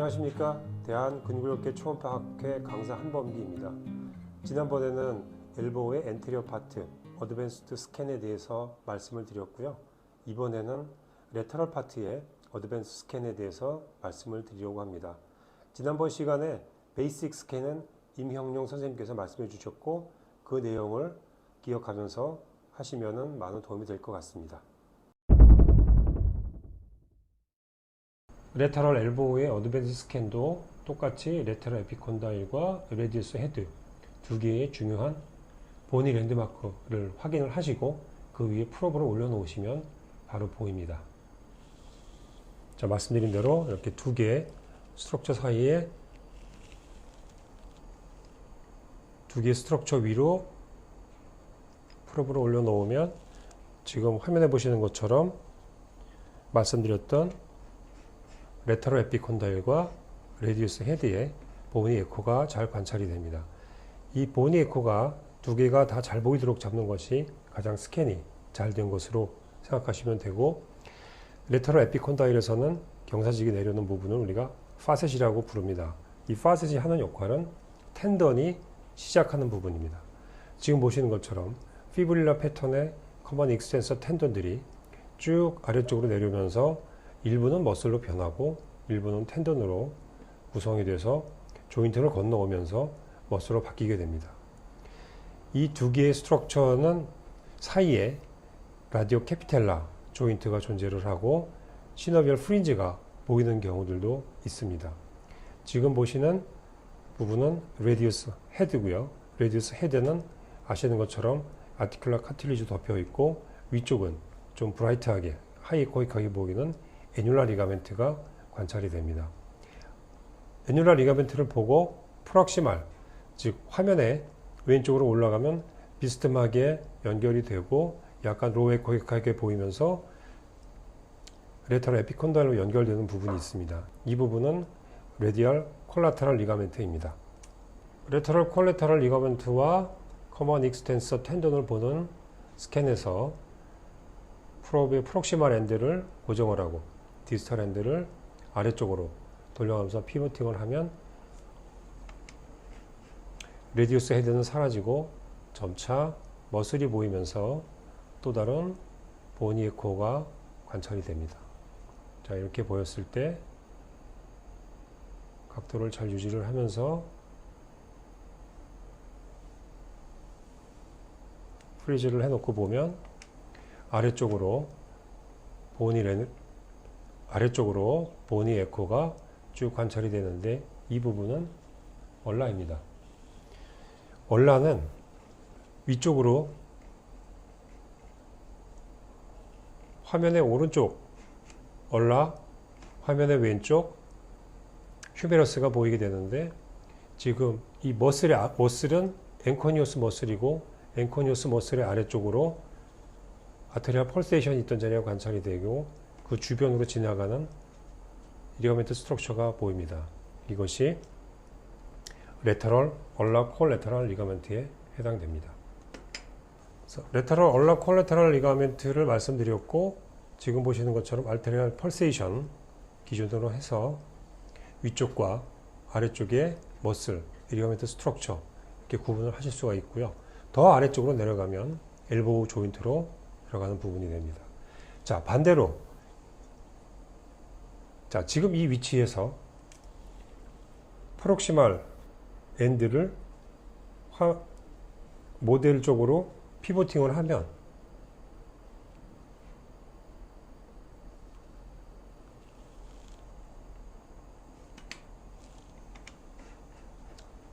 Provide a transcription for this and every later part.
안녕하십니까? 대한근육학회 초음파학회 강사 한범기입니다. 지난번에는 엘보의 엔테리어 파트 어드밴스드 스캔에 대해서 말씀을 드렸고요. 이번에는 레터럴 파트의 어드밴스 스캔에 대해서 말씀을 드리려고 합니다. 지난번 시간에 베이직 스캔은 임형용 선생님께서 말씀해 주셨고 그 내용을 기억하면서 하시면 많은 도움이 될 것 같습니다 레터럴 엘보우의 어드밴스 스캔도 똑같이 레터럴 에피콘다일과 레디우스 헤드 두 개의 중요한 보니 랜드마크를 확인을 하시고 그 위에 프로브를 올려놓으시면 바로 보입니다. 자 말씀드린 대로 이렇게 두 개의 스트럭처 사이에 두 개의 스트럭처 위로 프로브를 올려놓으면 지금 화면에 보시는 것처럼 말씀드렸던 레터럴 에피콘다일과 레디우스 헤드의 보니 에코가 잘 관찰이 됩니다. 이 보니 에코가 두 개가 다 잘 보이도록 잡는 것이 가장 스캔이 잘 된 것으로 생각하시면 되고 레터럴 에피콘다일에서는 경사직이 내려오는 부분을 우리가 파셋이라고 부릅니다. 이 파셋이 하는 역할은 텐던이 시작하는 부분입니다. 지금 보시는 것처럼 피브릴라 패턴의 커먼 익스텐서 텐던들이 쭉 아래쪽으로 내려오면서 일부는 머슬로 변하고 일부는 텐던으로 구성이 돼서 조인트를 건너오면서 머슬로 바뀌게 됩니다. 이 두 개의 스트럭처는 사이에 라디오 캐피텔라 조인트가 존재를 하고 시너비얼 프린지가 보이는 경우들도 있습니다. 지금 보시는 부분은 레디우스 헤드고요. 레디우스 헤드는 아시는 것처럼 아티클라 카틸리지 덮여 있고 위쪽은 좀 브라이트하게 하이코익하게 보이는 애뉴라 리가멘트가 관찰이 됩니다. 애뉴라 리가멘트를 보고 프락시말, 즉 화면에 왼쪽으로 올라가면 비스듬하게 연결이 되고 약간 로에코익하게 보이면서 레터럴 에피콘달로 연결되는 부분이 있습니다. 이 부분은 레디얼 콜라테럴 리가멘트입니다. 레터럴 콜라테럴 리가멘트와 커먼 익스텐서 텐던을 보는 스캔에서 프로브의 프록시말 엔드를 고정을 하고 디지털 핸들을 아래쪽으로 돌려가면서 피보팅을 하면 레디우스 헤드는 사라지고 점차 머슬이 보이면서 또 다른 보니 에코가 관찰이 됩니다. 자, 이렇게 보였을 때 각도를 잘 유지를 하면서 프리즈를 해놓고 보면 아래쪽으로 보니 아래쪽으로 보니 에코가 쭉 관찰이 되는데 이 부분은 얼라입니다. 얼라는 위쪽으로 화면의 오른쪽 얼라, 화면의 왼쪽 휴메러스가 보이게 되는데 지금 이 머슬의 아, 머슬은 앵코니오스 머슬이고 앵코니오스 머슬의 아래쪽으로 아테리아 펄세이션이 있던 자리가 관찰이 되고 그 주변으로 지나가는 리가멘트 스트럭처가 보입니다. 이것이 레터럴 얼라 콜레터럴 리가멘트에 해당됩니다. 레터럴 얼라 콜레터럴 리가멘트를 말씀드렸고 지금 보시는 것처럼 알테리얼 펄세이션 기준으로 해서 위쪽과 아래쪽에 머슬, 리가멘트 스트럭처 이렇게 구분을 하실 수가 있고요. 더 아래쪽으로 내려가면 엘보우 조인트로 들어가는 부분이 됩니다. 자, 반대로 자, 지금 이 위치에서 프록시말 엔드를 화, 모델 쪽으로 피보팅을 하면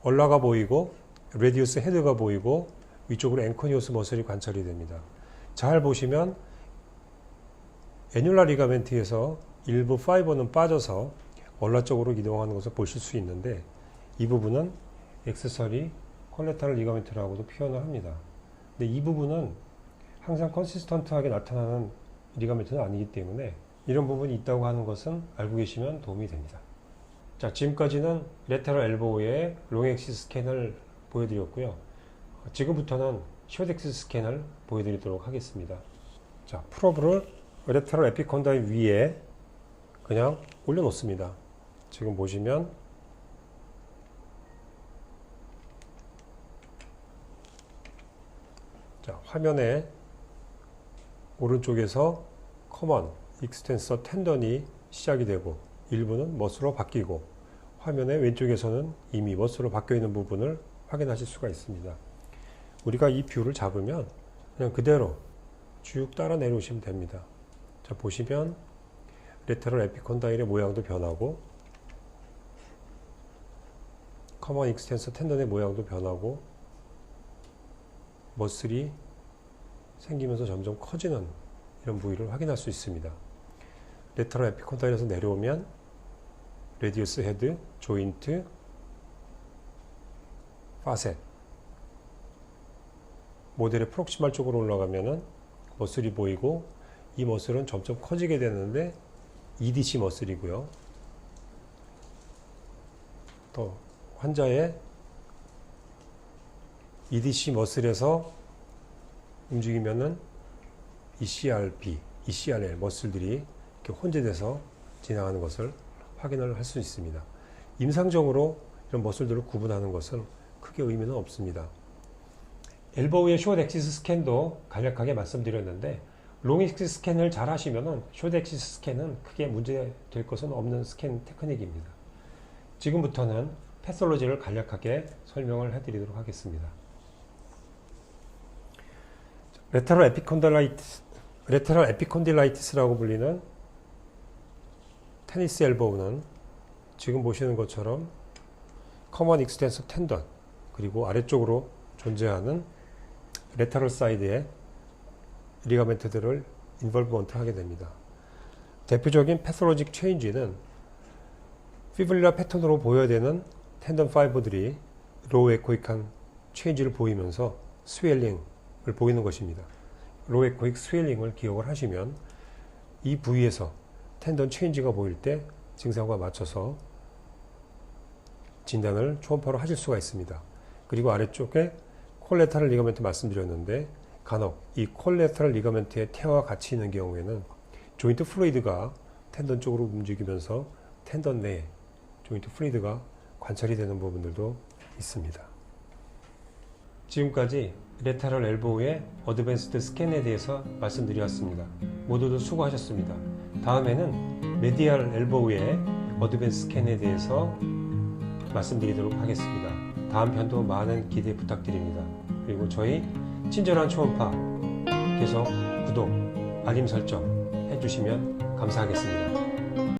올라가 보이고 레디우스 헤드가 보이고 위쪽으로 앵커니오스 머슬이 관찰이 됩니다. 잘 보시면 애뉴라 리가멘트에서 일부 파이버는 빠져서 얼라 쪽으로 이동하는 것을 보실 수 있는데 이 부분은 액세서리 콜레타럴 리가멘트라고도 표현을 합니다. 근데 이 부분은 항상 컨시스턴트하게 나타나는 리가멘트는 아니기 때문에 이런 부분이 있다고 하는 것은 알고 계시면 도움이 됩니다. 자, 지금까지는 레테럴 엘보의 롱엑시스 스캔을 보여드렸고요. 지금부터는 숏엑시스 스캔을 보여드리도록 하겠습니다. 자, 프로브를 레테럴 에피콘다인 위에 그냥 올려놓습니다. 지금 보시면 자, 화면에 오른쪽에서 커먼 익스텐서 텐던이 시작이 되고 일부는 멋으로 바뀌고 화면의 왼쪽에서는 이미 멋으로 바뀌어 있는 부분을 확인하실 수가 있습니다. 우리가 이 뷰를 잡으면 그냥 그대로 쭉 따라 내려오시면 됩니다. 자, 보시면 레터럴 에피콘다일의 모양도 변하고 커먼 익스텐서 텐던의 모양도 변하고 머슬이 생기면서 점점 커지는 이런 부위를 확인할 수 있습니다. 레터럴 에피콘다일에서 내려오면 레디우스 헤드, 조인트, 파셋 모델의 프록시말 쪽으로 올라가면은 머슬이 보이고 이 머슬은 점점 커지게 되는데 EDC 머슬이고요. 또 환자의 EDC 머슬에서 움직이면은 ECRB, ECRL 머슬들이 이렇게 혼재돼서 지나가는 것을 확인을 할 수 있습니다. 임상적으로 이런 머슬들을 구분하는 것은 크게 의미는 없습니다. 엘보우의 숏 엑시스 스캔도 간략하게 말씀드렸는데 롱 엑시스 스캔을 잘 하시면은 숏 엑시스 스캔은 크게 문제 될 것은 없는 스캔 테크닉입니다. 지금부터는 패솔로지를 간략하게 설명을 해드리도록 하겠습니다. 레터럴 에피콘딜라이티스, 레터럴 에피콘딜라이티스라고 불리는 테니스 엘보우는 지금 보시는 것처럼 커먼 익스텐서 텐던 그리고 아래쪽으로 존재하는 레터럴 사이드의 리가멘트들을 인벌브먼트 하게 됩니다. 대표적인 패솔로직 체인지는 피블리라 패턴으로 보여야 되는 텐던 파이버들이 로우 에코익한 체인지를 보이면서 스웰링을 보이는 것입니다. 로우 에코익 스웰링을 기억을 하시면 이 부위에서 텐던 체인지가 보일 때 증상과 맞춰서 진단을 초음파로 하실 수가 있습니다. 그리고 아래쪽에 콜레타럴 리가멘트 말씀드렸는데 간혹 이 콜레타럴 리가멘트의 태와 같이 있는 경우에는 조인트 플루이드가 텐던 쪽으로 움직이면서 텐던 내에 조인트 플루이드가 관찰이 되는 부분들도 있습니다. 지금까지 레타럴 엘보우의 어드밴스드 스캔에 대해서 말씀드렸습니다. 모두들 수고하셨습니다. 다음에는 메디알 엘보우의 어드밴스 스캔에 대해서 말씀드리도록 하겠습니다. 다음 편도 많은 기대 부탁드립니다. 그리고 저희 친절한 초음파 계속 구독, 알림 설정 해주시면 감사하겠습니다.